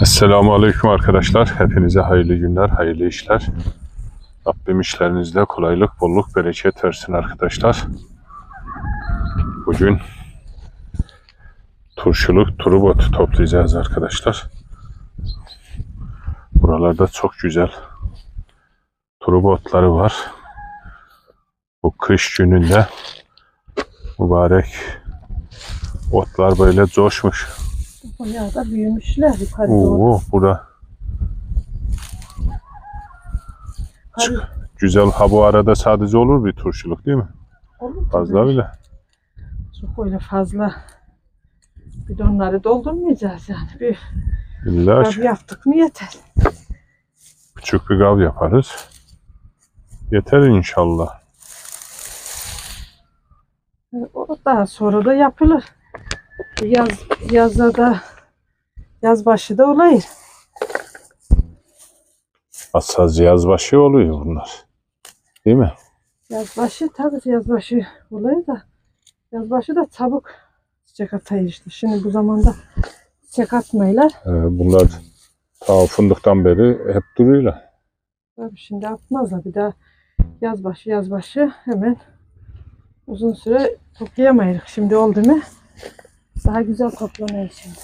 Esselamu Aleyküm arkadaşlar. Hepinize hayırlı günler, hayırlı işler. Rabbim işlerinizde kolaylık, bolluk, bereket versin arkadaşlar. Bugün turşuluk turubot toplayacağız arkadaşlar. Buralarda çok güzel turubotları var. Bu kış gününde mübarek otlar böyle coşmuş. Bayağı da büyümüşler yukarı doğru. Oo, bura Yukarı güzel. Ha bu arada sadece olur bir turşuluk değil mi? olur Fazla bile. Çok öyle fazla bidonları doldurmayacağız yani. Bir İlla tabii yaptık mı yeter. küçük bir gav yaparız. Yeter inşallah. O daha sonra da yapılır. Yaz, yazda da yaz başı da olayır. Hassas yazbaşı oluyor bunlar. Değil mi? Yaz başı tabii yaz başı olayır da yaz başı da çabuk çiçek atayır işte. Şimdi bu zamanda çiçek atmayırlar. Ee, bunlar ta fındıktan beri hep duruyorlar. Tabii şimdi atmazlar. Bir daha yaz başı yaz başı hemen uzun süre toplayamayız. Şimdi oldu mu daha güzel toplanıyor şimdi.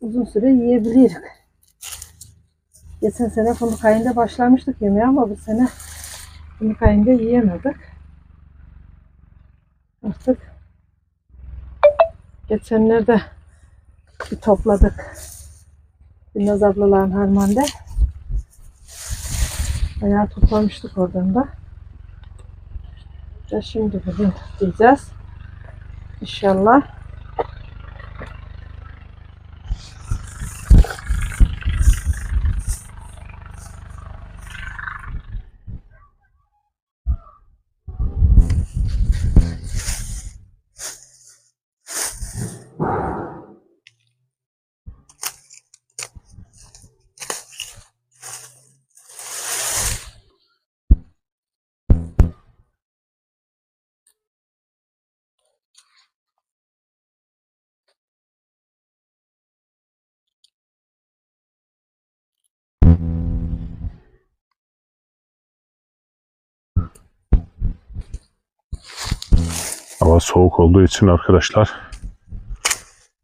Uzun süre yiyebiliriz. Geçen sene fındık ayında başlamıştık yemeye ama bu sene fındık ayında yiyemedik. Artık geçenlerde bir topladık. Binnaz ablaların harmanda. Bayağı toplamıştık oradan da. Ya şimdi bugün diyeceğiz. İnşallah. Hava soğuk olduğu için arkadaşlar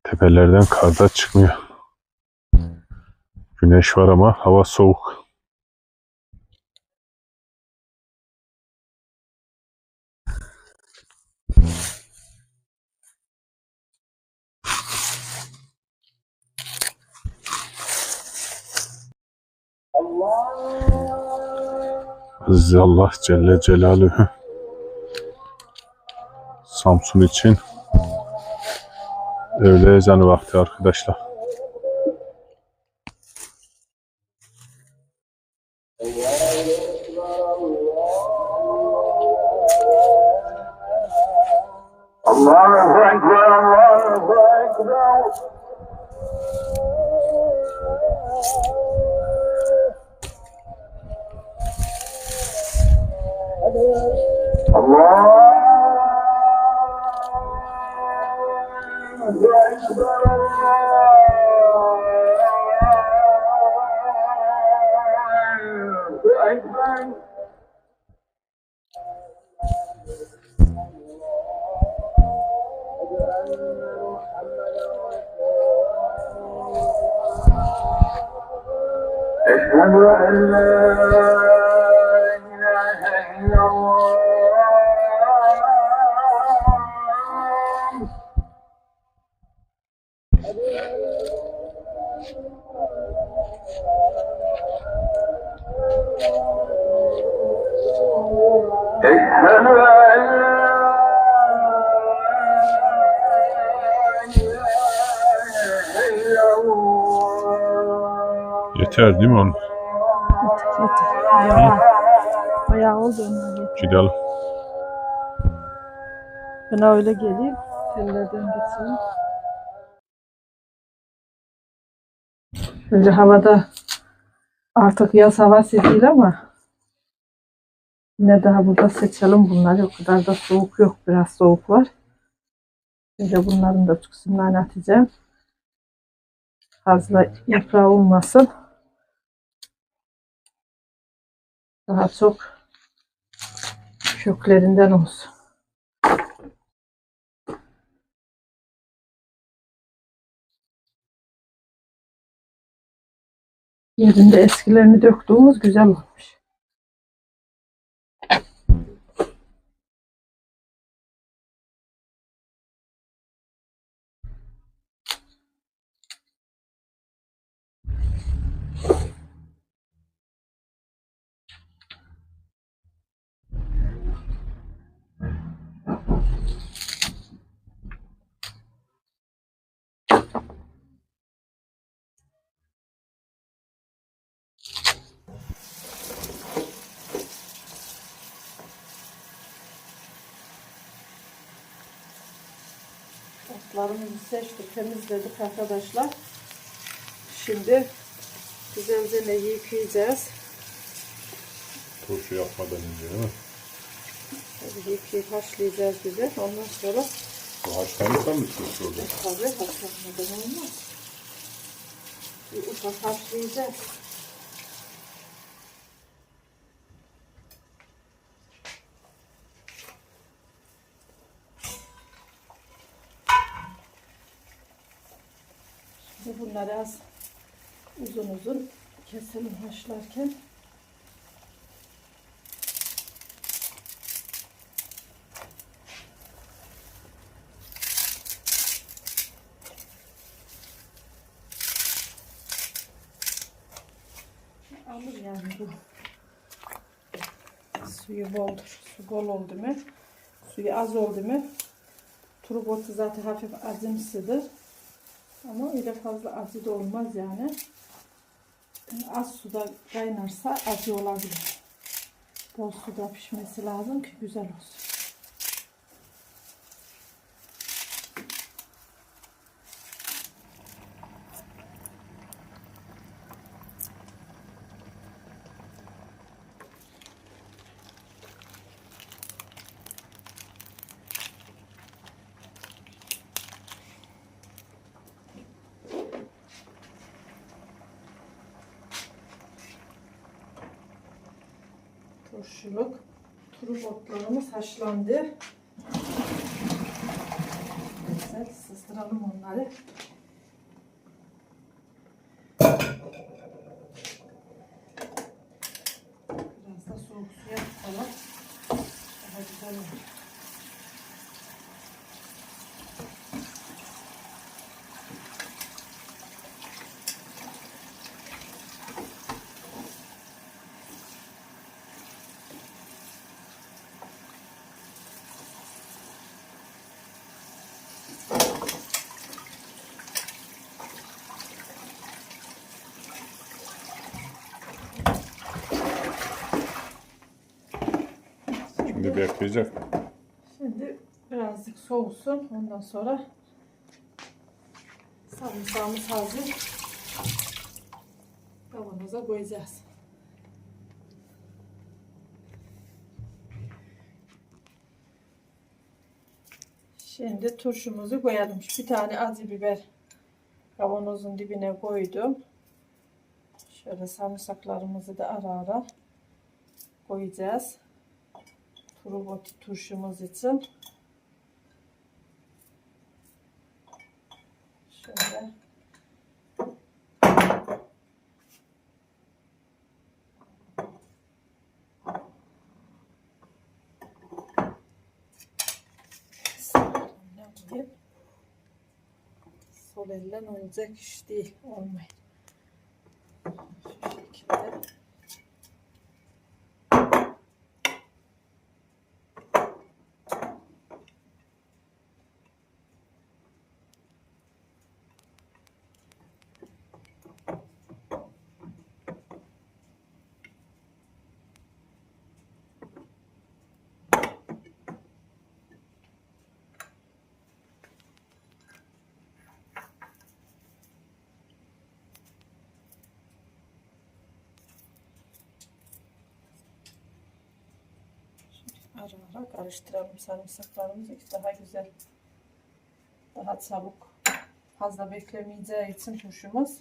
tepelerden kar da çıkmıyor. Güneş var ama hava soğuk. Azze Allah Celle Celaluhu Samsun için öğle ezanı vakti arkadaşlar. Allahu أشهد أن لا إله إلا الله أشهد أن لا إله إلا الله Yeter değil mi onun? Yeter. Bayağı, bayağı oldu onlar yeter. Gidelim. Ben öyle geleyim. Tellerden geçeyim. Önce havada artık yaz havası değil ama yine daha burada seçelim bunları. O kadar da soğuk yok. Biraz soğuk var. Önce bunların da kısımlarını atacağım. Fazla yaprağı olmasın. Daha çok köklerinden olsun. Yerinde eskilerini döktüğümüz güzel olmuş. Otlarımızı seçtik, temizledik arkadaşlar. Şimdi güzelce ne yıkayacağız. Turşu yapmadan önce değil mi? Tabii yıkayıp haşlayacağız güzel. Ondan sonra Bu haşlanırsa mı turşu olur? tabii haşlamadan olmaz. Bir ufak haşlayacağız. Şimdi bunları az uzun uzun keselim haşlarken. Alır yani bu. Suyu boldur. Su bol oldu mu? Suyu az oldu mu? Turbotu zaten hafif acımsıdır. Ama öyle fazla acı da olmaz yani. Az suda kaynarsa acı olabilir. Bol suda pişmesi lazım ki güzel olsun. Turşuluk turp otlarımız haşlandı. Güzel sızdıralım onları. Biraz da soğuk suya tutalım. Daha güzel olur. Şimdi bekleyecek. Şimdi birazcık soğusun. Ondan sonra sarımsağımız hazır. Kavanoza koyacağız. Şimdi turşumuzu koyalım. Bir tane acı biber kavanozun dibine koydum. Şöyle sarımsaklarımızı da ara ara koyacağız turuboti turşumuz için. Şöyle. Sol elle olacak iş değil. Olmuyor. Şu şekilde. Ara ara karıştıralım sarımsaklarımızı ki daha güzel, daha çabuk fazla beklemeyeceği için turşumuz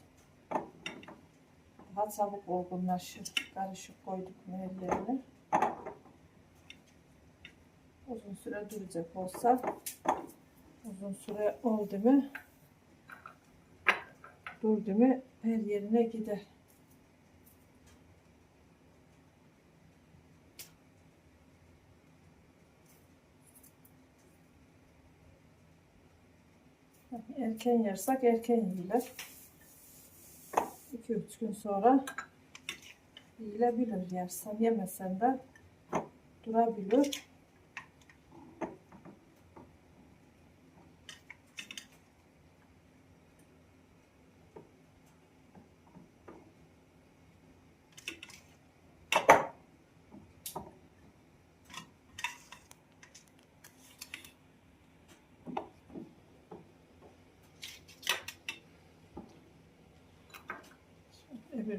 daha çabuk olgunlaşır. Karışık koyduk yerine. Uzun süre duracak olsa uzun süre oldu mu durdu mu her yerine gider. Erken yersak erken yiyilir. 2-3 gün sonra yiyilebilir yersen. Yemesen de durabilir.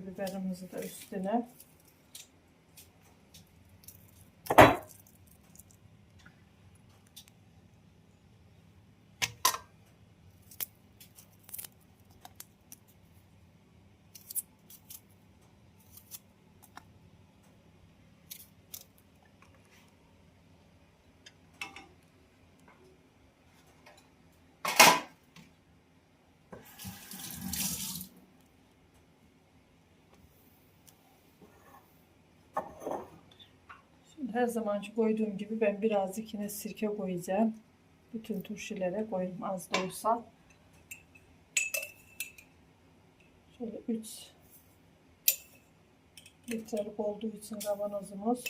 Biberimizi de üstüne. Şimdi her zamanki koyduğum gibi ben birazcık yine sirke koyacağım. Bütün turşilere koyayım az da olsa. Şöyle 3 litrelik olduğu için kavanozumuz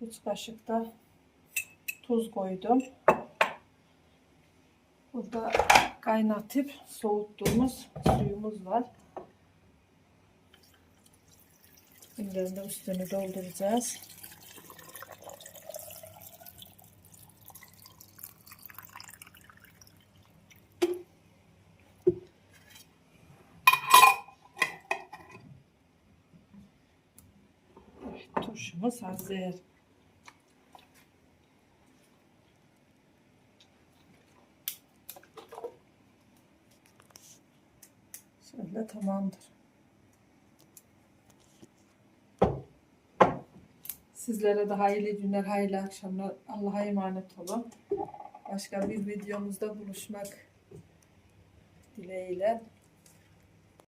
3 kaşık da tuz koydum. Burada kaynatıp soğuttuğumuz suyumuz var. Bunların da üstünü dolduracağız. Turşumuz hazır. Şöyle tamamdır. Sizlere de hayırlı günler, hayırlı akşamlar. Allah'a emanet olun. Başka bir videomuzda buluşmak dileğiyle.